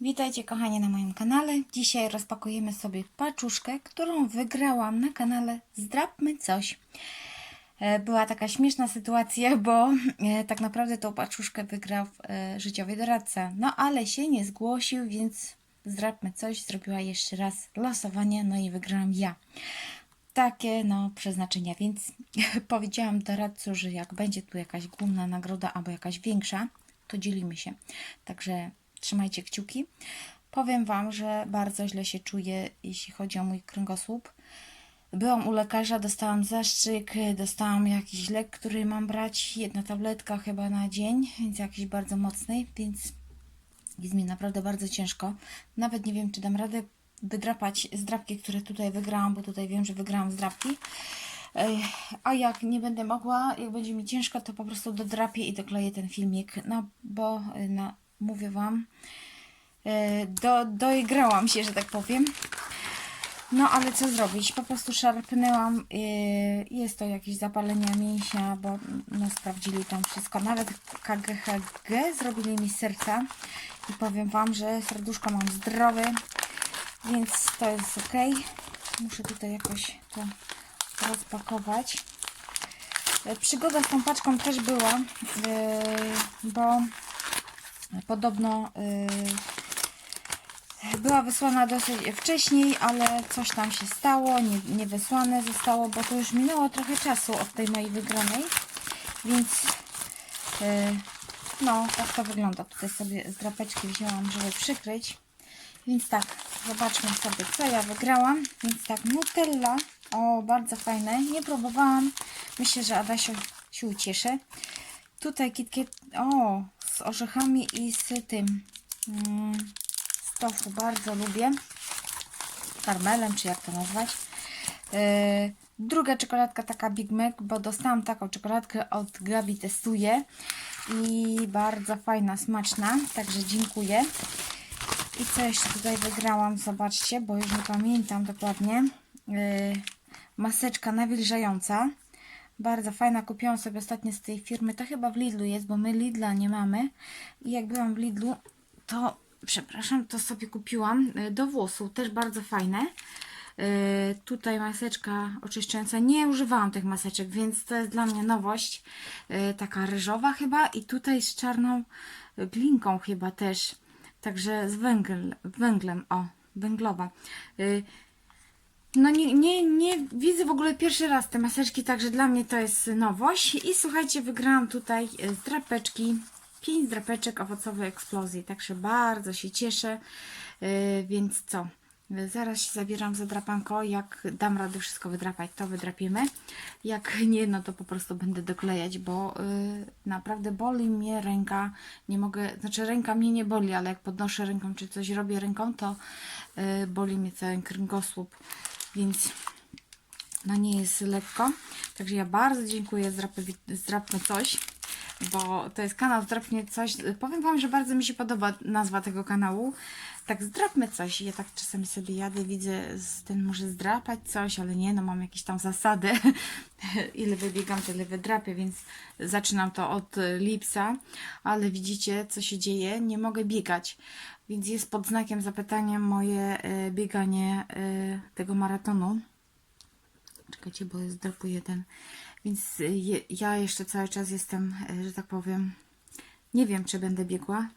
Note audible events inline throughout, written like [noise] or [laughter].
Witajcie kochani na moim kanale. Dzisiaj rozpakujemy sobie paczuszkę, którą wygrałam na kanale Zdrabmy Coś. E, Była taka śmieszna sytuacja, bo e, tak naprawdę tą paczuszkę wygrał e, życiowy doradca. No ale się nie zgłosił, więc Zdrabmy Coś zrobiła jeszcze raz losowanie, no i wygrałam ja. Takie no przeznaczenia, więc [laughs] powiedziałam doradcu, że jak będzie tu jakaś główna nagroda albo jakaś większa, to dzielimy się. Także trzymajcie kciuki. Powiem Wam, że bardzo źle się czuję, jeśli chodzi o mój kręgosłup. Byłam u lekarza, dostałam zastrzyk, dostałam jakiś lek, który mam brać, jedna tabletka chyba na dzień, więc jakiś bardzo mocny, więc jest mi naprawdę bardzo ciężko. Nawet nie wiem, czy dam radę wydrapać zdrapki, które tutaj wygrałam, bo tutaj wiem, że wygrałam zdrapki. A jak nie będę mogła, jak będzie mi ciężko, to po prostu dodrapię i dokleję ten filmik. No bo no, mówię Wam, y, do, doigrałam się, że tak powiem. No ale co zrobić? Po prostu szarpnęłam. y, Jest to jakieś zapalenie mięśnia, bo no, sprawdzili tam wszystko. Nawet KGHG zrobili mi serca. I powiem Wam, że serduszko mam zdrowe, więc to jest ok. Muszę tutaj jakoś to rozpakować. E, Przygoda z tą paczką też była, e, bo podobno e, była wysłana dosyć wcześniej, ale coś tam się stało, nie, nie wysłane zostało, bo to już minęło trochę czasu od tej mojej wygranej, więc e, no, tak to wygląda. Tutaj sobie z drapeczki wzięłam, żeby przykryć. Więc tak, zobaczmy sobie, co ja wygrałam. Więc tak, Nutella. O, bardzo fajne. Nie próbowałam. Myślę, że Adasio się ucieszy. Tutaj KitKat, o, z orzechami i z tym, mm, z tofu. Bardzo lubię. Karmelem, czy jak to nazwać. Yy, druga czekoladka taka Big Mac, bo dostałam taką czekoladkę od Gabi Testuje. I bardzo fajna, smaczna. Także dziękuję. I co jeszcze tutaj wygrałam? Zobaczcie, bo już nie pamiętam dokładnie. Yy, maseczka nawilżająca. Bardzo fajna. Kupiłam sobie ostatnio z tej firmy. To chyba w Lidlu jest, bo my Lidla nie mamy. I jak byłam w Lidlu, to przepraszam, to sobie kupiłam yy, do włosów. Też bardzo fajne. Yy, tutaj maseczka oczyszczająca. Nie używałam tych maseczek, więc to jest dla mnie nowość. Yy, taka ryżowa chyba. I tutaj z czarną glinką chyba też. Także z węgl, węglem, o, węglowa. No nie, nie, nie widzę w ogóle pierwszy raz te maseczki, także dla mnie to jest nowość. I słuchajcie, wygrałam tutaj z drapeczki, 5 drapeczek owocowej eksplozji, także bardzo się cieszę. Y, Więc co? Zaraz się zabieram za drapanko. Jak dam radę wszystko wydrapać, to wydrapiemy. Jak nie, no to po prostu będę doklejać, bo y, naprawdę boli mnie ręka. Nie mogę, znaczy ręka mnie nie boli, ale jak podnoszę ręką, czy coś robię ręką, to y, boli mnie cały kręgosłup. Więc no nie jest lekko. Także ja bardzo dziękuję Zdrapmy Coś, bo to jest kanał Zdrapnie Coś. Powiem Wam, że bardzo mi się podoba nazwa tego kanału. Tak, zdrapmy coś. Ja tak czasami sobie jadę, widzę, ten może zdrapać coś, ale nie, no mam jakieś tam zasady. [laughs] Ile wybiegam, tyle wydrapię, więc zaczynam to od lipca, ale widzicie, co się dzieje. Nie mogę biegać, więc jest pod znakiem zapytania moje y, bieganie y, tego maratonu. Czekajcie, bo zdrapuję ten. Więc y, je, ja jeszcze cały czas jestem, y, że tak powiem, nie wiem, czy będę biegła,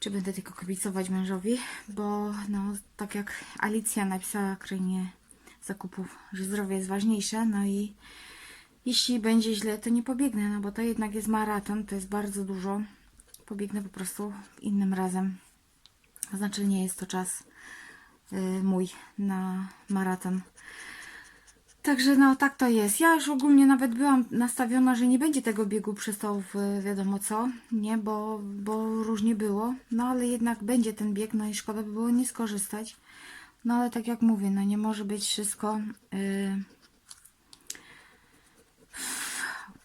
czy będę tylko kibicować mężowi, bo no, tak jak Alicja napisała krainie zakupów, że zdrowie jest ważniejsze, no i jeśli będzie źle, to nie pobiegnę, no bo to jednak jest maraton, to jest bardzo dużo. Pobiegnę po prostu innym razem. Znaczy nie jest to czas y, mój na maraton. Także no tak to jest. Ja już ogólnie nawet byłam nastawiona, że nie będzie tego biegu przez to wiadomo co, nie, bo, bo różnie było. No ale jednak będzie ten bieg, no i szkoda by było nie skorzystać. No ale tak jak mówię, no nie może być wszystko. Yy...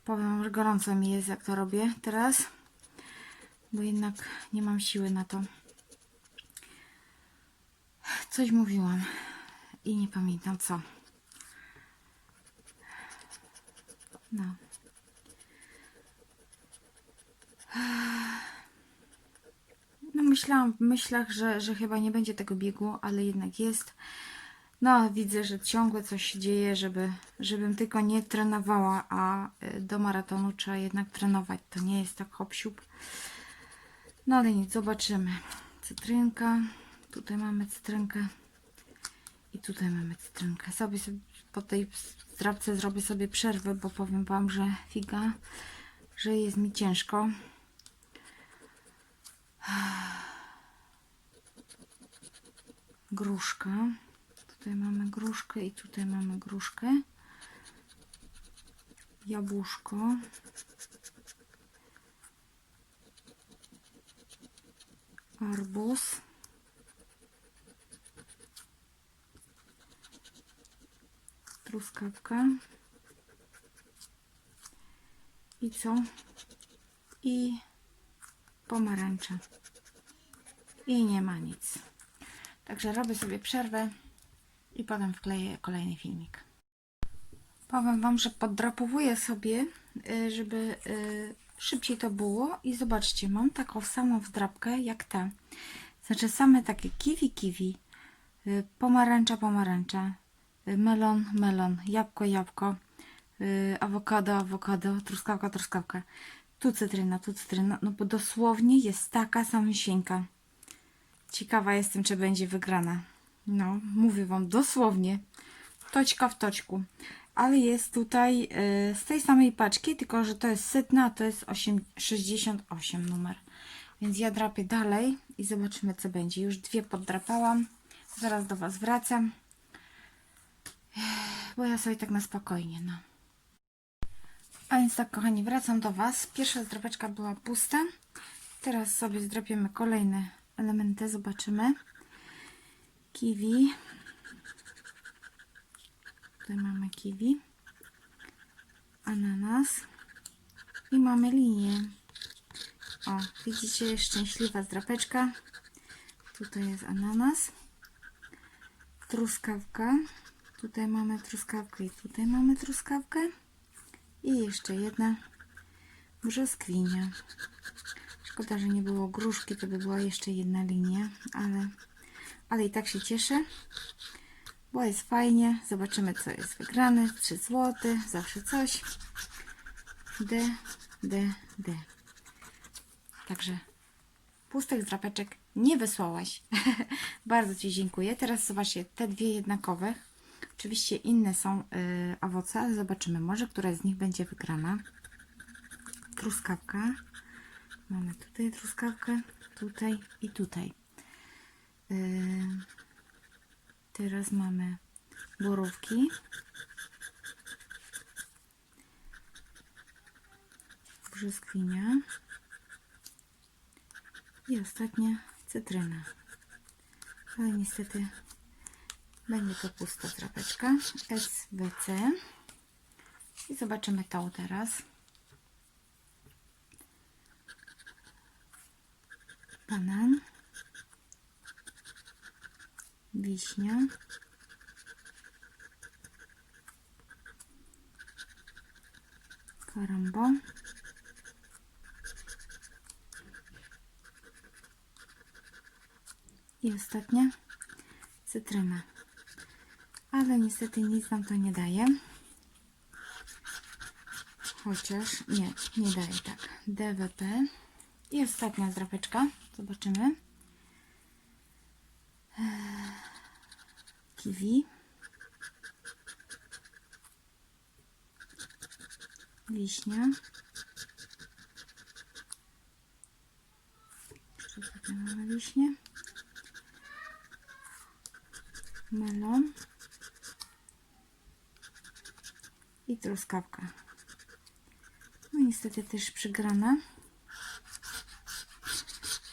Powiem, że gorąco mi jest jak to robię teraz, bo jednak nie mam siły na to. Coś mówiłam i nie pamiętam co. No. No myślałam w myślach, że, że chyba nie będzie tego biegu, ale jednak jest. No, widzę, że ciągle coś się dzieje, żeby, żebym tylko nie trenowała, a y, do maratonu trzeba jednak trenować. To nie jest tak hop. No ale nic, zobaczymy. Cytrynka. Tutaj mamy cytrynkę. I tutaj mamy cytrynkę. Sobie, sobie po tej zdrabce zrobię sobie przerwę, bo powiem Wam, że figa, że jest mi ciężko. Gruszka. Tutaj mamy gruszkę i tutaj mamy gruszkę. Jabłuszko. Arbuz. Truskawka. I co? I pomarańcza. I nie ma nic. Także robię sobie przerwę i potem wkleję kolejny filmik. Powiem Wam, że poddrapowuję sobie, y, żeby y, szybciej to było i zobaczcie, mam taką samą wdrapkę jak ta. Znaczy same takie kiwi, kiwi, y, pomarańcza, pomarańcza, melon, melon, jabłko, jabłko, y, awokado, awokado, truskawka, truskawka. Tu cytryna, tu cytryna, no bo dosłownie jest taka samysieńka. Ciekawa jestem, czy będzie wygrana. No, mówię Wam dosłownie. Toćka w toćku. Ale jest tutaj y, z tej samej paczki, tylko że to jest setna, a to jest 8, 68 numer. Więc ja drapię dalej i zobaczymy, co będzie. Już dwie poddrapałam. Zaraz do Was wracam. Bo ja sobie tak na spokojnie, no. A więc tak, kochani, wracam do Was. Pierwsza zdrapeczka była pusta. Teraz sobie zdrapiemy kolejne elementy, zobaczymy. Kiwi. Tutaj mamy kiwi. Ananas. I mamy linię. O, widzicie, szczęśliwa zdrapeczka. Tutaj jest ananas. Truskawka. Tutaj mamy truskawkę i tutaj mamy truskawkę. I jeszcze jedna brzoskwinia. Szkoda, że nie było gruszki, to by była jeszcze jedna linia, ale, ale i tak się cieszę, bo jest fajnie. Zobaczymy, co jest wygrane. 3 zł, zawsze coś. D, D, D. Także pustych drapeczek nie wysłałaś. [laughs] Bardzo Ci dziękuję. Teraz zobaczcie, te dwie jednakowe. Oczywiście inne są y, owoce, ale zobaczymy. Może która z nich będzie wygrana. Truskawka. Mamy tutaj truskawkę, tutaj i tutaj. Yy, teraz mamy borówki. Brzoskwinia. I ostatnia cytryna. Ale niestety będzie to pusta drapeczka. SWC. I zobaczymy tą teraz. banan, wiśnia, karambo, i ostatnia cytryna. Ale niestety nic nam to nie daje. Chociaż nie, nie daje tak. DWP. I ostatnia zdrapeczka. Zobaczymy. Eee, Kiwi. Wiśnia. Jeszcze mamy wiśnie. Melon. I truskawka. No niestety też przygrana.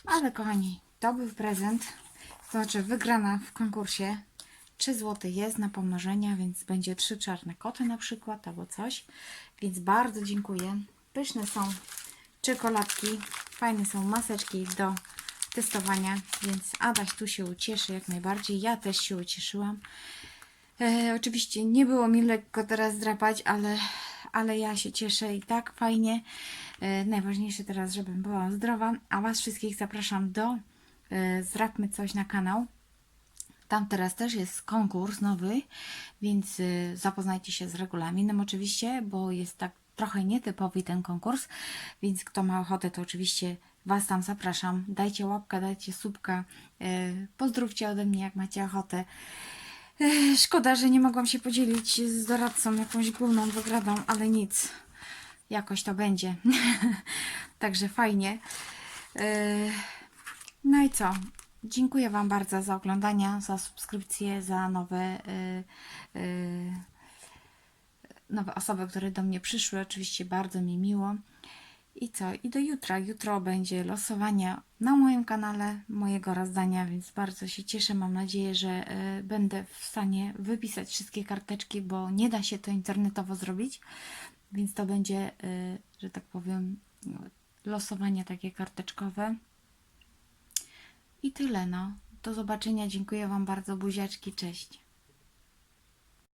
Ale kochani, to był prezent. To znaczy wygrana w konkursie 3 zł jest na pomnożenia, więc będzie 3 czarne koty na przykład albo coś. Więc bardzo dziękuję. Pyszne są czekoladki, fajne są maseczki do testowania, więc Adaś tu się ucieszy jak najbardziej. Ja też się ucieszyłam. E, oczywiście nie było mi lekko teraz drapać, ale, ale ja się cieszę i tak fajnie. E, najważniejsze teraz, żebym była zdrowa, a Was wszystkich zapraszam do e, zróbmy coś na kanał. Tam teraz też jest konkurs nowy, więc y, zapoznajcie się z regulaminem oczywiście, bo jest tak trochę nietypowy ten konkurs, więc kto ma ochotę, to oczywiście Was tam zapraszam. Dajcie łapkę, dajcie subka, y, pozdrówcie ode mnie, jak macie ochotę. Szkoda, że nie mogłam się podzielić z doradcą jakąś główną wygraną, ale nic. Jakoś to będzie. [laughs] Także fajnie. No i co? Dziękuję Wam bardzo za oglądanie, za subskrypcję, za nowe, yy, yy, nowe osoby, które do mnie przyszły. Oczywiście bardzo mi miło. I co? I do jutra. Jutro będzie losowanie na moim kanale mojego rozdania, więc bardzo się cieszę. Mam nadzieję, że y, będę w stanie wypisać wszystkie karteczki, bo nie da się to internetowo zrobić. Więc to będzie, y, że tak powiem, losowanie takie karteczkowe. I tyle, no. Do zobaczenia. Dziękuję Wam bardzo. Buziaczki. Cześć.